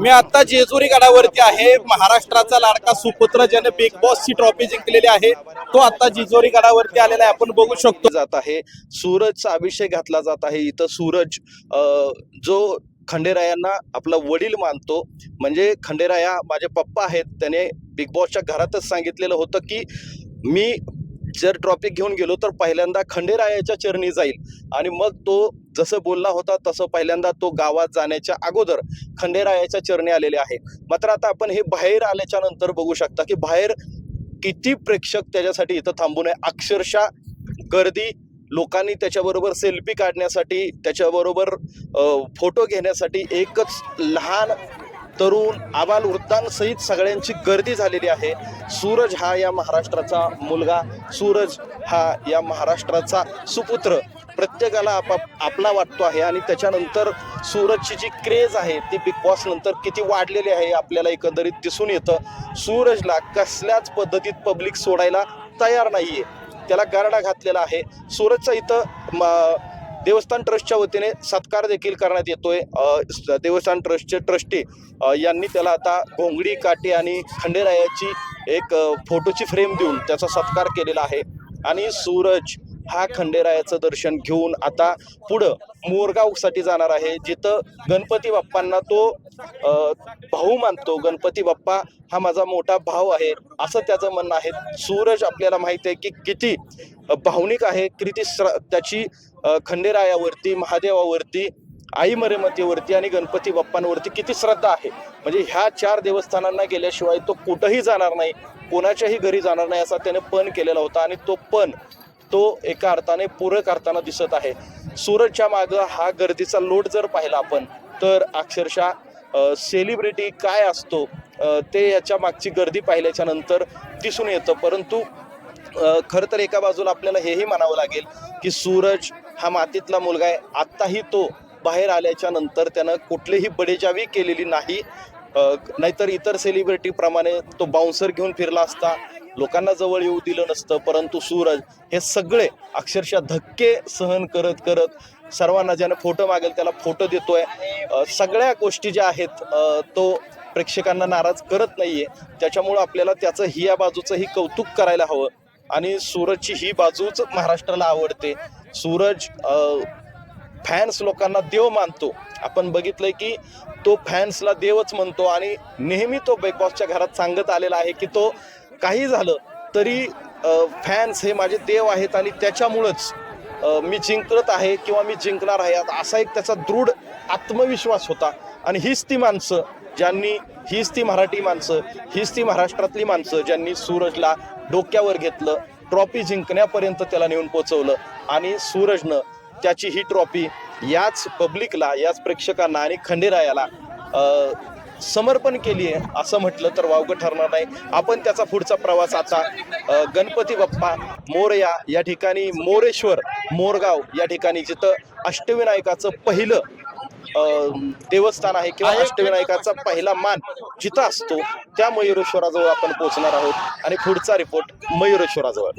मी आता जेजुरी गडावरती आहे. महाराष्ट्राचा लाडका सुपुत्र ज्याने बिग बॉसची ट्रॉफी जिंकलेली आहे. तो आता जेजुरी गडावरती आलेला आहे. आपण बघू शकतो. जात आहे. सूरजचा अभिषेक घातला जात आहे. इथं सूरज जो खंडेरायांना आपला वडील मानतो. म्हणजे खंडेराया माझे पप्पा आहेत. त्याने बिग बॉसच्या घरातच सांगितलेलं होतं की मी जर ट्रॉफी घेऊन गेलो तर पहिल्यांदा खंडेरायाच्या चरणी जाईल. आणि मग तो जसं बोलला होता तसं पहिल्यांदा तो गावात जाण्याच्या अगोदर खंडेरायाच्या चरणी आलेले आहे. मात्र आता आपण हे बाहेर आल्याच्यानंतर बघू शकता की बाहेर किती प्रेक्षक त्याच्यासाठी इथं थांबू आहे. अक्षरशः गर्दी लोकांनी त्याच्याबरोबर सेल्फी काढण्यासाठी त्याच्याबरोबर फोटो घेण्यासाठी एकच लहान तरुण आबाल वृद्धांसहित सगळ्यांची गर्दी झालेली आहे. सूरज हा या महाराष्ट्राचा मुलगा सूरज हा या महाराष्ट्राचा सुपुत्र. प्रत्येकाला आपाप आपला वाटतो आहे आणि त्याच्यानंतर सूरजची जी क्रेज आहे ती बिग बॉस नंतर किती वाढलेली आहे आपल्याला एकंदरीत दिसून येतं. सूरजला कसल्याच पद्धतीत पब्लिक सोडायला तयार नाही आहे त्याला गारडा घातलेला आहे. सूरजचा इथं म- देवस्थान ट्रस्टच्या वतीने सत्कार देखील करण्यात येतोय. देवस्थान ट्रस्टचे ट्रस्टी यांनी त्याला आता घोंगडी काठी आणि खंडेरायाची एक फोटोची फ्रेम देऊन त्याचा सत्कार केलेला आहे. आणि सूरज हा खंडेरायाचं दर्शन घेऊन आता पुढं मोरगावसाठी जाणार आहे. जिथं गणपती बाप्पांना तो भाऊ मानतो. गणपती बाप्पा हा माझा मोठा भाऊ आहे असं त्याचं म्हणणं आहे. सूरज आपल्याला माहिती आहे की किती भावनिक आहे किती श्र त्याची खंडेरायावरती महादेवावरती आई मरेमतीवरती आणि गणपती बाप्पांवरती किती श्रद्धा आहे? म्हणजे ह्या चार देवस्थानांना गेल्याशिवाय तो कुठंही जाणार नाही कोणाच्याही घरी जाणार नाही असा त्याने पण केलेला होता आणि तो पण तो एका अर्थाने पूरक करताना दिसत आहे. सूरजच्या मागं हा गर्दीचा लोट जर पाहिला आपण तर अक्षरशः सेलिब्रिटी काय असतो ते याच्या मागची गर्दी पाहिल्याच्या नंतर दिसून येतं. परंतु खरं तर एका बाजूला आपल्याला हेही म्हणावं लागेल की सूरज हा मातीतला मुलगा आहे. आत्ताही तो बाहेर आल्याच्यानंतर त्यानं कुठलीही बडेजावी केलेली नाही. नाहीतर इतर सेलिब्रिटीप्रमाणे तो बाउन्सर घेऊन फिरला असता. लोकांना जवळ येऊ दिलं नसतं. परंतु सूरज हे सगळे अक्षरशः धक्के सहन करत करत सर्वांना ज्यानं फोटो मागेल त्याला फोटो देतोय. सगळ्या गोष्टी ज्या आहेत तो प्रेक्षकांना नाराज करत नाहीये. त्याच्यामुळं आपल्याला त्याचं ही या बाजूचंही कौतुक करायला हवं. आणि सूरजची ही बाजूच महाराष्ट्राला आवडते. सूरज फॅन्स लोकांना देव मानतो. आपण बघितलंय की तो फॅन्सला देवच म्हणतो आणि नेहमी तो बिग बॉसच्या घरात सांगत आलेला आहे की तो काही झालं तरी फॅन्स हे माझे देव आहेत आणि त्याच्यामुळंच मी जिंकत आहे किंवा मी जिंकणार आहे. असा एक त्याचा दृढ आत्मविश्वास होता आणि हीच ती माणसं ज्यांनी हीच ती मराठी माणसं हीच ती महाराष्ट्रातली माणसं ज्यांनी सूरजला डोक्यावर घेतलं ट्रॉफी जिंकण्यापर्यंत त्याला नेऊन पोचवलं. आणि सूरजनं त्याची ही ट्रॉफी याच पब्लिकला याच प्रेक्षकांना आणि खंडेरायाला समर्पण केली आहे. असं म्हटलं तर वावगं ठरणार नाही. आपण त्याचा पुढचा प्रवास आता गणपती बाप्पा मोरया या ठिकाणी मोरेश्वर मोरगाव या ठिकाणी जिथं अष्टविनायकाचं पहिलं देवस्थान आहे किंवा अष्टविनायकाचा पहिला मान जिथं असतो त्या मयुरेश्वराजवळ आपण पोहोचणार आहोत. आणि पुढचा रिपोर्ट मयुरेश्वराजवळ.